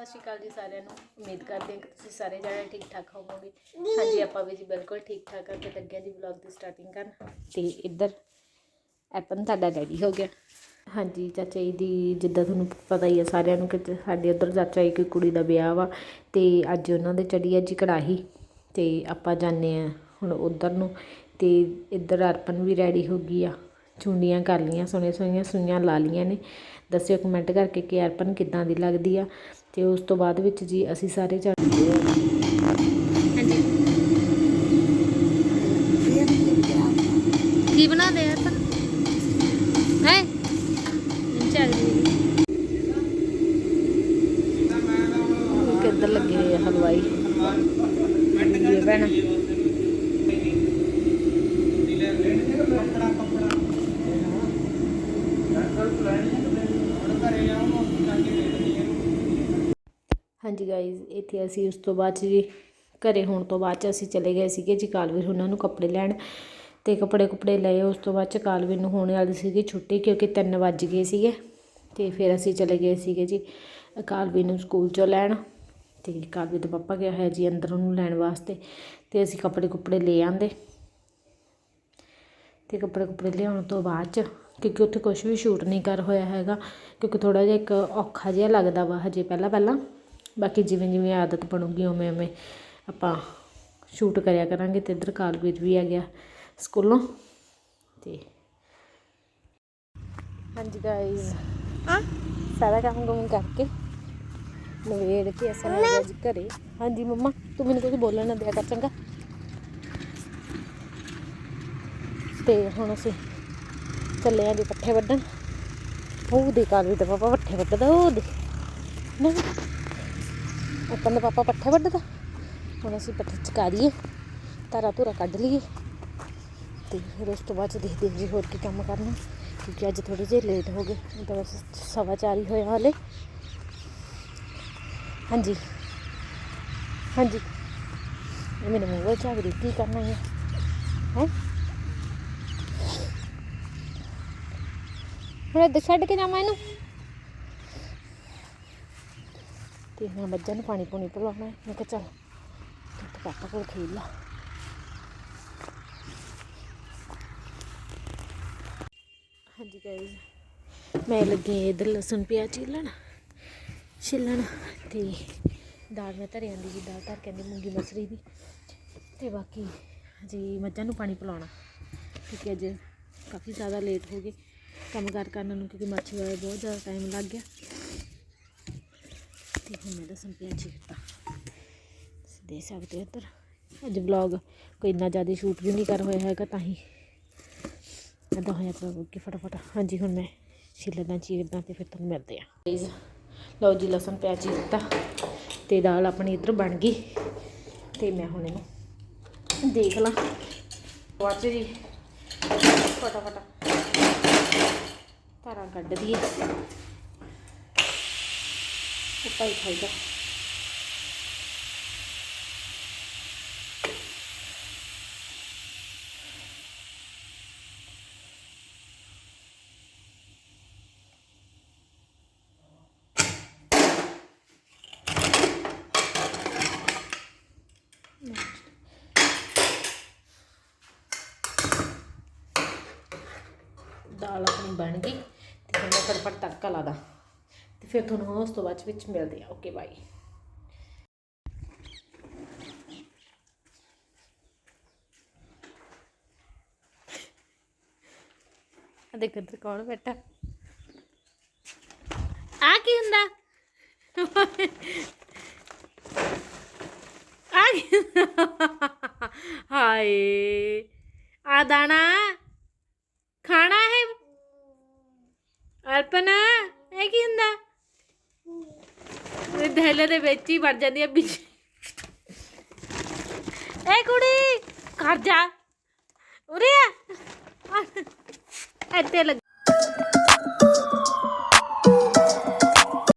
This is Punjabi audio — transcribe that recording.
ਸਤਿ ਸ਼੍ਰੀ ਅਕਾਲ ਜੀ ਸਾਰਿਆਂ ਨੂੰ। ਉਮੀਦ ਕਰਦੇ ਹਾਂ ਕਿ ਤੁਸੀਂ ਸਾਰੇ ਜਣੇ ਠੀਕ ਠਾਕ ਹੋਵੋਗੇ। ਹਾਂਜੀ, ਆਪਾਂ ਵੀ ਜੀ ਬਿਲਕੁਲ ਠੀਕ ਠਾਕ ਆ। ਤੇ ਲੱਗਿਆ ਜੀ ਵਲੌਗ ਦੀ ਸਟਾਰਟਿੰਗ ਕਰਨ। ਤੇ ਇੱਧਰ ਐਪਨ ਤੁਹਾਡਾ ਰੈਡੀ ਹੋ ਗਿਆ। ਹਾਂਜੀ, ਚਾਚਾ ਜੀ ਦੀ ਜਿੱਦਾਂ ਤੁਹਾਨੂੰ ਪਤਾ ਹੀ ਆ ਸਾਰਿਆਂ ਨੂੰ ਕਿ ਸਾਡੇ ਉੱਧਰ ਚਾਚਾ ਜੀ ਦੀ ਕੁੜੀ ਦਾ ਵਿਆਹ ਵਾ। ਤੇ ਅੱਜ ਉਹਨਾਂ ਦੇ ਚੜੀ ਆ ਜੀ ਕੜਾਹੀ। ਤੇ ਆਪਾਂ ਜਾਂਦੇ ਆ ਹੁਣ ਉਧਰ ਨੂੰ। ਤੇ ਇੱਧਰ ਅਰਪਨ ਵੀ ਰੈਡੀ ਹੋ ਗਈ ਆ। ਚੁੰਡੀਆਂ ਕਰ ਲੀਆਂ ਸੋਹਣੀਆਂ ਸੋਹਣੀਆਂ ਸੂਈਆਂ ਲਾ ਲੀਆਂ ਨੇ। ਦੱਸਿਓ ਕਮੈਂਟ ਕਰਕੇ ਕਿ ਅਰਪਨ ਕਿੱਦਾਂ ਦੀ ਲੱਗਦੀ ਆ। ਤੇ ਉਸ ਤੋਂ ਬਾਅਦ ਵਿੱਚ ਜੀ ਅਸੀਂ ਸਾਰੇ ਜਾਂਦੇ ਹਾਂਜੀ। ਕੀ ਬਣਾਦੇ ਆ ਅਰਪਨ? ਹੈ? ਚੱਲ ਜੀ। ਕਿੱਧਰ ਲੱਗੇ ਹੋਏ ਆ ਹਲਵਾਈ? ਇਹ ਭੈਣ? ਹਾਂਜੀ ਗਾਇਜ਼ ਇੱਥੇ ਅਸੀਂ ਉਸ ਤੋਂ ਬਾਅਦ 'ਚ ਜੀ, ਘਰੇ ਹੋਣ ਤੋਂ ਬਾਅਦ ਚ ਅਸੀਂ ਚਲੇ ਗਏ ਸੀਗੇ ਜੀ ਕਾਲਵੀਰ ਉਹਨਾਂ ਨੂੰ ਕੱਪੜੇ ਲੈਣ। ਤੇ ਕੱਪੜੇ ਕੁਪੜੇ ਲਏ, ਉਸ ਤੋਂ ਬਾਅਦ ਚ ਕਾਲਵੀਰ ਨੂੰ ਹੋਣੇ ਵਾਲੀ ਸੀਗੀ ਛੁੱਟੀ ਕਿਉਂਕਿ 3 ਵੱਜ ਗਏ ਸੀਗੇ। ਤੇ ਫਿਰ ਅਸੀਂ ਚਲੇ ਗਏ ਸੀਗੇ ਜੀ ਕਾਲਵੀਰ ਨੂੰ ਸਕੂਲ ਚੋਂ ਲੈਣ। ਤੇ ਕਾਲਵੀਰ ਦਾ ਪਾਪਾ ਗਿਆ ਹੋਇਆ ਜੀ ਅੰਦਰ ਉਹਨੂੰ ਲੈਣ ਵਾਸਤੇ। ਤੇ ਅਸੀਂ ਕੱਪੜੇ ਕੁਪੜੇ ਲੈ ਆਂਦੇ। ਤੇ ਕੱਪੜੇ ਕੁਪੜੇ ਲਿਆਉਣ ਤੋਂ ਬਾਅਦ ਚ ਕਿਉਂਕਿ ਉੱਥੇ ਕੁਝ ਵੀ ਸ਼ੂਟ ਨਹੀਂ ਕਰ ਹੋਇਆ ਹੈਗਾ ਕਿਉਂਕਿ ਥੋੜਾ ਜਿਹਾ ਇੱਕ ਔਖਾ ਜਿਹਾ ਲੱਗਦਾ ਵਾ ਹਜੇ ਪਹਿਲਾਂ ਪਹਿਲਾਂ। ਬਾਕੀ ਜਿਵੇਂ ਜਿਵੇਂ ਆਦਤ ਬਣੂਗੀ ਉਵੇਂ ਉਵੇਂ ਆਪਾਂ ਸ਼ੂਟ ਕਰਿਆ ਕਰਾਂਗੇ ਤੇ ਇੱਧਰ ਕਾਲਵੀਰ ਵੀ ਆ ਗਿਆ ਸਕੂਲੋਂ ਤੇ ਹਾਂਜੀ ਗਾਇਜ਼ ਸਾਰਾ ਕੰਮ ਕੰਮ ਕਰਕੇ ਨਵੇੜ ਕੇ ਅਸਾਂ ਆ ਗਿਆ ਜੀ ਘਰੇ। ਹਾਂਜੀ ਮੰਮਾ ਤੂੰ ਮੈਨੂੰ ਕੁਝ ਬੋਲਣ ਨਾ ਦਿਆ ਕਰ ਚੰਗਾ। ਤੇ ਹੁਣ ਅਸੀਂ ਚੱਲੇ ਆਂ ਜੀ ਪੱਠੇ ਵੱਢਣ। ਉਹ ਦੇ ਕਾਲਵੀਰ ਤਾਂ ਪਾਪਾ ਪੱਠੇ ਵੱਢਦਾ, ਉਹ ਦੇ। ਨਹੀਂ ਆਪਾਂ ਦਾ ਪਾਪਾ ਪੱਠੇ ਵੱਢਦਾ। ਹੁਣ ਅਸੀਂ ਪੱਠੇ ਚਕਾ ਦਈਏ। ਤਾਰਾ ਧੂਰਾ ਕੱਢ ਲਈਏ। ਤੇ ਫਿਰ ਉਸ ਤੋਂ ਬਾਅਦ 'ਚ ਦੇਖਦੇ ਜੀ ਹੋਰ ਕੀ ਕੰਮ ਕਰਨਾ। ਕਿਉਂਕਿ ਅੱਜ ਥੋੜੇ ਜਿਹੇ ਲੇਟ ਹੋ ਗਏ। ਤਾਂ ਬਸ ਸਵਾ ਚਾਰ ਹੀ ਹੋਇਆ ਹਾਲੇ। ਹਾਂਜੀ। ਹਾਂਜੀ। ਇਹ ਮੇਰੇ ਮੂੰਹ ਵਿੱਚ ਝਾਕ ਰਹੀ ਕੀ ਕਰਨਾ ਹੈ ਹੈ? ਹੁਣ ਇੱਧਰ ਛੱਡ ਕੇ ਜਾਵਾਂ ਇਹਨੂੰ। ਤੇ ਮੈਂ ਮੱਝਾਂ ਨੂੰ ਪਾਣੀ ਪੂਣੀ ਪਿਲਾਉਣਾ ਮੈਂ ਕਿਹਾ ਚੱਲ, ਤੂੰ ਪਾਪਾ ਕੋਲ ਖੇਡ ਲਾ। ਹਾਂਜੀ ਗਾਇਜ਼ ਮੈਂ ਲੱਗੀ ਹਾਂ ਇੱਧਰ ਲਸਣ ਪਿਆਜ਼ ਛਿੱਲਣ। ਛਿੱਲਣ ਤੇ ਦਾਲ ਮੈਂ ਧਰਿਆਂ ਦੀ ਜੀ ਦਾਲ ਧਰ ਕੇ ਆਂਦੀ ਮੂੰਗੀ ਮਸਰੀ ਦੀ। ਤੇ ਬਾਕੀ ਜੀ ਮੱਝਾਂ ਨੂੰ ਪਾਣੀ ਪਿਲਾਉਣਾ, ਕਿਉਂਕਿ ਅੱਜ ਕਾਫੀ ਜ਼ਿਆਦਾ ਲੇਟ ਹੋ ਗਏ। ਕੰਮ ਕਾਰ ਕਰਨ ਨੂੰ, ਕਿਉਂਕਿ ਮੱਛੀ ਵਾਲੇ ਬਹੁਤ ਜ਼ਿਆਦਾ ਟਾਈਮ ਲੱਗ ਗਿਆ। ਤੇ ਹੁਣ ਮੈਂ ਲਸਣ ਪਿਆਜ਼ ਚੀਰਤਾ ਦੇ ਸਕਦੇ ਹੋ ਇੱਧਰ ਅੱਜ ਵਲੌਗ ਕੋਈ ਇੰਨਾ ਜ਼ਿਆਦਾ ਸ਼ੂਟ ਵੀ ਨਹੀਂ ਕਰ ਹੋਇਆ ਹੈਗਾ, ਤਾਂ ਹੀ ਇੱਦਾਂ ਹੋਇਆ ਪਿਆ ਕਿ ਫਟਾਫਟ। ਹਾਂਜੀ, ਹੁਣ ਮੈਂ ਛਿੱਲਦਾ ਚੀਰਦਾ ਤੇ ਫਿਰ ਤੁਹਾਨੂੰ ਮਿਲਦੇ ਆ ਪਲੀਜ਼ ਲਓ ਜੀ, ਲਸਣ ਪਿਆਜ਼ ਚੀਰਤਾ ਤੇ ਦਾਲ ਆਪਣੀ ਇੱਧਰ ਬਣ ਗਈ ਤੇ ਮੈਂ ਹੁਣ ਇਹਨੂੰ ਦੇਖ ਲਾਂ। ਬਾਅਦ 'ਚ ਜੀ, ਫਟਾਫਟ। ਤਾਰਾਂ ਕੱਢ ਦਈਏ ਉੱਪਰ ਹੀ ਖਾਈਦਾ ਦਾਲ ਆਪਣੀ ਬਣ ਗਈ ਤੇ ਹੁਣ ਮੈਂ ਫਟਾਫਟ ਤੜਕਾ ਲਾ ਦਾਂ। ਤੇ ਫਿਰ ਤੁਹਾਨੂੰ ਉਸ ਤੋਂ ਬਾਅਦ ਵਿੱਚ ਮਿਲਦੇ ਆ। ਓਕੇ ਬਾਈ ਆ ਦੇਖ ਇੱਧਰ ਕੌਣ ਬੈਠਾ। ਆ ਕੀ ਹੁੰਦਾ? ਆ ਕੀ ਹੁੰਦਾ? ਹਾਏ। ਆ ਦਾਣਾ ਖਾਣਾ ਹੈ ਅਰਪਨਾ, ਇਹ ਕੀ ਹੁੰਦਾ? ਇਹ ਦਹਲੇ ਦੇ ਵਿੱਚ ਹੀ ਵੜ ਜਾਂਦੀ ਆ ਵਿੱਚ ਇਹ ਕੁੜੀ ਕਰ ਜਾ। ਉਰੇ ਆ, ਇੱਥੇ ਲੱਗ।